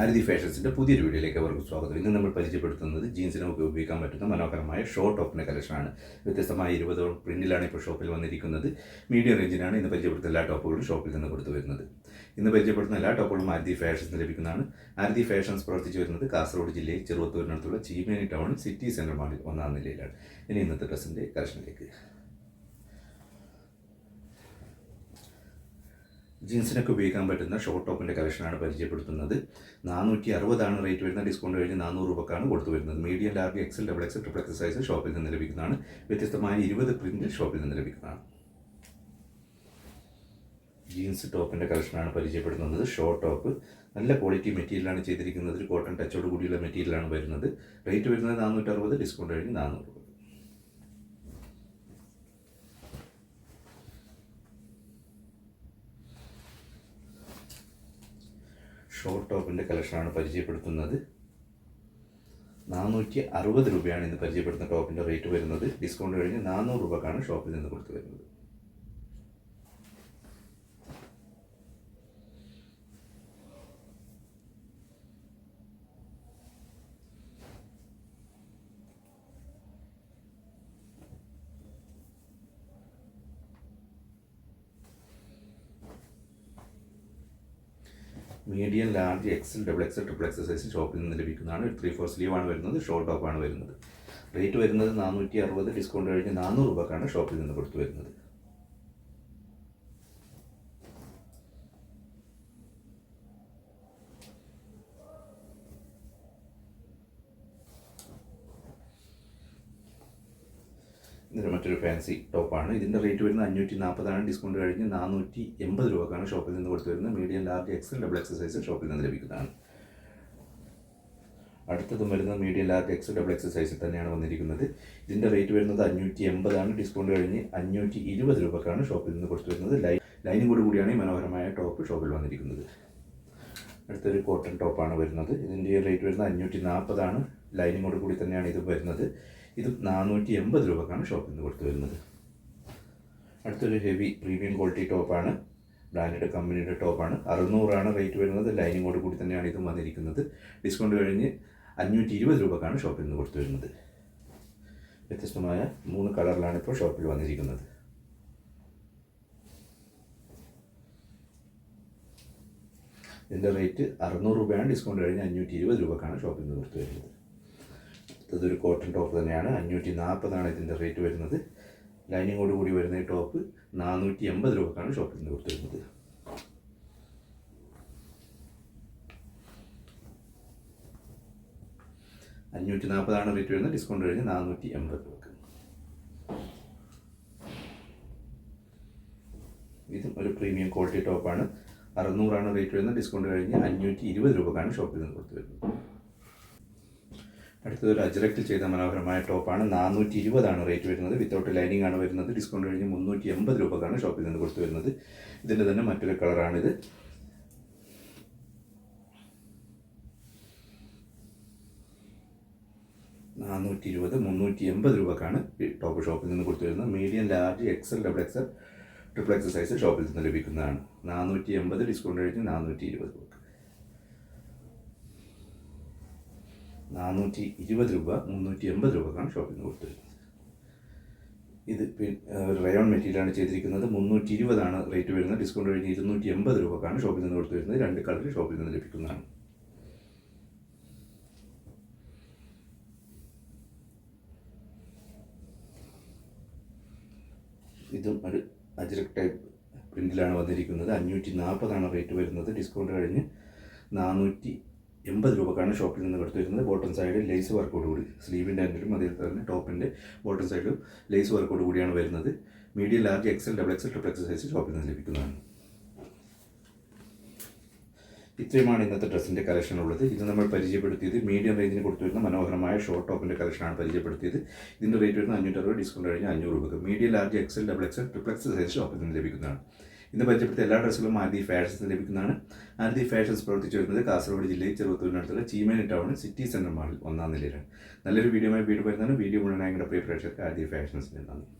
ആരതി ഫാഷൻസിന്റെ പുതിയൊരു വീഡിയോയിലേക്ക് അവർക്ക് സ്വാഗതം. ഇന്ന് നമ്മൾ പരിചയപ്പെടുത്തുന്നത് ജീൻസിന് ഉപയോഗിക്കാൻ പറ്റുന്ന മനോഹരമായ ഷോർട്ട് ടോപ്പിന്റെ കളക്ഷനാണ്. വ്യത്യസ്തമായ ഇരുപതോളം പ്രിന്റിലാണ് ഇപ്പോൾ ഷോപ്പിൽ വന്നിരിക്കുന്നത്. മീഡിയം റേഞ്ചിനാണ് ഇന്ന് പരിചയപ്പെടുത്തുന്ന എല്ലാ ടോപ്പുകളും ഷോപ്പിൽ നിന്ന് കൊടുത്തു വരുന്നത്. ഇന്ന് പരിചയപ്പെടുത്തുന്ന എല്ലാ ടോപ്പുകളും ആരതി ഫാഷൻസിന് ലഭിക്കുന്നതാണ്. ആരതി ഫാഷൻസ് പ്രവർത്തിച്ചു വരുന്നത് കാസർഗോഡ് ജില്ലയിൽ ചെറുവത്തൂരിനടുത്തുള്ള ചീമേനി ടൗൺ സിറ്റി സെന്റർ മാളിൽ ഒന്നാം നിലയിലാണ്. ഇനി ഇന്നത്തെ ഡ്രസ്സിന്റെ കളക്ഷനിലേക്ക് ജീൻസിനൊക്കെ ഉപയോഗിക്കാൻ പറ്റുന്ന ഷോർട്ട് ടോപ്പിന്റെ കളക്ഷനാണ് പരിചയപ്പെടുത്തുന്നത്. നാനൂറ്റി അറുപതാണ് റേറ്റ് വരുന്ന ഡിസ്കൗണ്ട് കഴിഞ്ഞ് നാനൂറ് രൂപക്കാണ് കൊടുത്തു വരുന്നത്. Medium large XL double XL triple XL size ഷോപ്പിൽ നിന്ന് ലഭിക്കുന്നതാണ്. വ്യത്യസ്തമായ ഇരുപത് പ്രിന്റ് ഷോപ്പിൽ നിന്ന് ലഭിക്കുന്നതാണ്. ജീൻസ് ടോപ്പിന്റെ കളക്ഷനാണ് പരിചയപ്പെടുത്തുന്നത്. Short top. നല്ല ക്വാളിറ്റി മെറ്റീരിയലാണ് ചെയ്തിരിക്കുന്നത്. കോട്ടൺ ടച്ചോട് കൂടിയുള്ള മെറ്റീരിയലാണ് വരുന്നത്. റേറ്റ് വരുന്നത് നാനൂറ്ററുപത് ഡിസ്കൗണ്ട് കഴിഞ്ഞ് നാനൂറ് രൂപ. ഷോർട്ട് ടോപ്പിന്റെ കളക്ഷനാണ് പരിചയപ്പെടുത്തുന്നത്. നാനൂറ്റി അറുപത് രൂപയാണ് ഇന്ന് പരിചയപ്പെടുത്തുന്ന ടോപ്പിന്റെ റേറ്റ് വരുന്നത്. ഡിസ്കൗണ്ട് കഴിഞ്ഞ് നാനൂറ് രൂപക്കാണ് ഷോപ്പിൽ നിന്ന് കൊടുത്തു വരുന്നത്. Medium large XL double XL triple XL size ഷോപ്പിൽ നിന്ന് ലഭിക്കുന്നതാണ്. ത്രീ ഫോർ ആണ് വരുന്നത് ഷോർട്ട് ടോപ്പാണ് വരുന്നത്. റേറ്റ് വരുന്നത് നാനൂറ്റി അറുപത് ഡിസ്കൗണ്ട് കഴിഞ്ഞ് നാനൂറ് രൂപക്കാണ് ഷോപ്പിൽ നിന്ന് കൊടുത്തു വരുന്നത്. ഇതിന്റെ മറ്റൊരു ഫാൻസി ടോപ്പാണ് ഇതിന്റെ റേറ്റ് വരുന്നത് അഞ്ഞൂറ്റി നാൽപ്പതാണ് ഡിസ്കൗണ്ട് കഴിഞ്ഞ് നാനൂറ്റി എൺപത് രൂപക്കാണ് ഷോപ്പിൽ നിന്ന് കൊടുത്തു വരുന്നത്. Medium large XL double XL size ഷോപ്പിൽ നിന്ന് ലഭിക്കുന്നതാണ്. അടുത്തതും വരുന്നത് medium large X double X സൈസിൽ തന്നെയാണ് വന്നിരിക്കുന്നത്. ഇതിന്റെ റേറ്റ് വരുന്നത് അഞ്ഞൂറ്റി എൺപതാണ് ഡിസ്കൗണ്ട് കഴിഞ്ഞ് അഞ്ഞൂറ്റി ഇരുപത് രൂപക്കാണ് ഷോപ്പിൽ നിന്ന് കൊടുത്തു വരുന്നത്. ലൈ ലൈനും കൂടി കൂടിയാണ് ഈ മനോഹരമായ ടോപ്പ് ഷോപ്പിൽ വന്നിരിക്കുന്നത്. അടുത്തൊരു കോട്ടൺ ടോപ്പാണ് വരുന്നത്. ഇതിന്റെ റേറ്റ് വരുന്നത് അഞ്ഞൂറ്റി നാൽപ്പതാണ് ലൈനിങ്ങോട് കൂടി തന്നെയാണ് ഇത് വരുന്നത്. ഇത് നാനൂറ്റി എൺപത് രൂപക്കാണ് ഷോപ്പിൽ നിന്ന് കൊടുത്തു വരുന്നത്. അടുത്തൊരു ഹെവി പ്രീമിയം ക്വാളിറ്റി ടോപ്പാണ്. ബ്രാൻഡഡ് കമ്പനിയുടെ ടോപ്പാണ്. അറുന്നൂറാണ് റേറ്റ് വരുന്നത്. ലൈനിങ്ങോട് കൂടി തന്നെയാണ് ഇതും വന്നിരിക്കുന്നത്. ഡിസ്കൗണ്ട് കഴിഞ്ഞ് അഞ്ഞൂറ്റി ഇരുപത് രൂപക്കാണ് ഷോപ്പിൽ നിന്ന് കൊടുത്തു വരുന്നത്. വ്യത്യസ്തമായ മൂന്ന് കളറിലാണ് ഇപ്പോൾ ഷോപ്പിൽ വന്നിരിക്കുന്നത്. ഇതിന്റെ റേറ്റ് അറുന്നൂറ് രൂപയാണ്. ഡിസ്കൗണ്ട് കഴിഞ്ഞ് അഞ്ഞൂറ്റി ഇരുപത് രൂപക്കാണ് ഷോപ്പിൽ നിന്ന് കൊടുത്തു വരുന്നത്. ഇതൊരു കോട്ടൺ ടോപ്പ് തന്നെയാണ്. അഞ്ഞൂറ്റി നാൽപ്പതാണ് ഇതിന്റെ റേറ്റ് വരുന്നത്. ലൈനിങ്ങോട് കൂടി വരുന്ന ഈ ടോപ്പ് നാനൂറ്റി എൺപത് രൂപക്കാണ് ഷോപ്പിൽ നിന്ന് കൊടുത്തിരുന്നത്. അഞ്ഞൂറ്റി നാൽപ്പതാണ് റേറ്റ് വരുന്നത്. ഡിസ്കൗണ്ട് കഴിഞ്ഞ് നാനൂറ്റി എൺപത് രൂപക്ക്. ഇതും ഒരു പ്രീമിയം ക്വാളിറ്റി ടോപ്പാണ് അറുന്നൂറാണ് റേറ്റ് വരുന്നത്. ഡിസ്കൗണ്ട് കഴിഞ്ഞ് അഞ്ഞൂറ്റി ഇരുപത് രൂപക്കാണ് ഷോപ്പിൽ നിന്ന് കൊടുത്തു വരുന്നത് അടുത്തത് ഒരു അജറക്റ്റിൽ ചെയ്ത മനോഹരമായ ടോപ്പാണ്. നാനൂറ്റി ഇരുപതാണ് റേറ്റ് വരുന്നത്. വിത്തൗട്ട് ലൈനിങ് ആണ് വരുന്നത്. ഡിസ്കൗണ്ട് കഴിഞ്ഞ് മുന്നൂറ്റി എൺപത് രൂപക്കാണ് ഷോപ്പിൽ നിന്ന് കൊടുത്തു വരുന്നത്. ഇതിന്റെ തന്നെ മറ്റൊരു കളറാണിത് നാനൂറ്റി ഇരുപത് മുന്നൂറ്റി എൺപത് രൂപക്കാണ് ടോപ്പ് ഷോപ്പിൽ നിന്ന് കൊടുത്തു വരുന്നത്. Medium large XL double XL triple XL size ഷോപ്പിൽ നിന്ന് ലഭിക്കുന്നതാണ്. നാനൂറ്റി എൺപത് ഡിസ്കൗണ്ട് കഴിഞ്ഞ് നാനൂറ്റി ഇരുപത് രൂപ നാനൂറ്റി ഇരുപത് രൂപ മുന്നൂറ്റി എൺപത് രൂപക്കാണ് ഷോപ്പിൽ നിന്ന് കൊടുത്തിരുന്നത് ഇത് റയോൺ മെറ്റീരിയലാണ് ചെയ്തിരിക്കുന്നത്. മുന്നൂറ്റി ഇരുപതാണ് റേറ്റ് വരുന്നത്. ഡിസ്കൗണ്ട് കഴിഞ്ഞ് ഇരുന്നൂറ്റി എൺപത് രൂപക്കാണ് ഷോപ്പിൽ നിന്ന് കൊടുത്തു വരുന്നത് രണ്ട് കളർ ഷോപ്പിൽ നിന്ന് ലഭിക്കുന്നതാണ്. ഇതും ഒരു അജ്രക് ടൈപ്പ് പ്രിന്റിലാണ് വന്നിരിക്കുന്നത്. അഞ്ഞൂറ്റി നാൽപ്പതാണ് റേറ്റ് വരുന്നത്. ഡിസ്കൗണ്ട് കഴിഞ്ഞ് നാനൂറ്റി എൺപത് രൂപക്കാണ് ഷോപ്പിൽ നിന്ന് എടുത്തിരുന്നത് ബോട്ടം സൈഡ് ലേസ് വർക്കോട് കൂടി. സ്ലീവിന്റെ എൻഡിലും അതേപോലെ തന്നെ ടോപ്പിന്റെ ബോട്ടം സൈഡിലും ലേസ് വർക്കോട് കൂടിയാണ് വരുന്നത്. Medium large XL double XL triple XL size ഷോപ്പിൽ നിന്ന് ലഭിക്കുന്നതാണ്. ഇത്രയുമാണ് ഇന്നത്തെ ഡ്രസ്സിന്റെ കളക്ഷൻ ഉള്ളത്. ഇത് നമ്മൾ പരിചയപ്പെടുത്തിയത് മീഡിയം റേഞ്ചിന് കൊടുത്തു വരുന്ന മനോഹരമായ ഷോർട്ട് ടോപ്പിന്റെ കളക്ഷനാണ് പരിചയപ്പെടുത്തിയത്. ഇതിന്റെ റേറ്റ് വരുന്നത് രൂപ ഡിസ്കൗണ്ട് കഴിഞ്ഞാൽ അഞ്ഞൂറ് രൂപക്ക്. Medium large XL double XL triple XL size ഷോപ്പിൽ നിന്ന് ലഭിക്കുന്നതാണ്. ഇന്ന് പരിചയപ്പെടുത്തിയ എല്ലാ ഡ്രസ്സുകളും ആരതി ഫാഷൻസ് ലഭിക്കുന്നതാണ്. ആരതി ഫാഷൻസ് പ്രവർത്തിച്ചു വരുന്നത് കാസർഗോഡ് ജില്ലയിൽ ചെറുത്തൂരിനടുത്തുള്ള ചീമേനി ടൗൺ സിറ്റി സെന്റർ മാളിൽ ഒന്നാം നിലയിലാണ്. നല്ലൊരു വീഡിയോ വീട് വരുന്നതാണ്. വീഡിയോ മുഴുവനായി പ്രിയ പ്രേക്ഷകർക്ക് ആരതി ഫാഷൻസിന്റെ നന്ദി.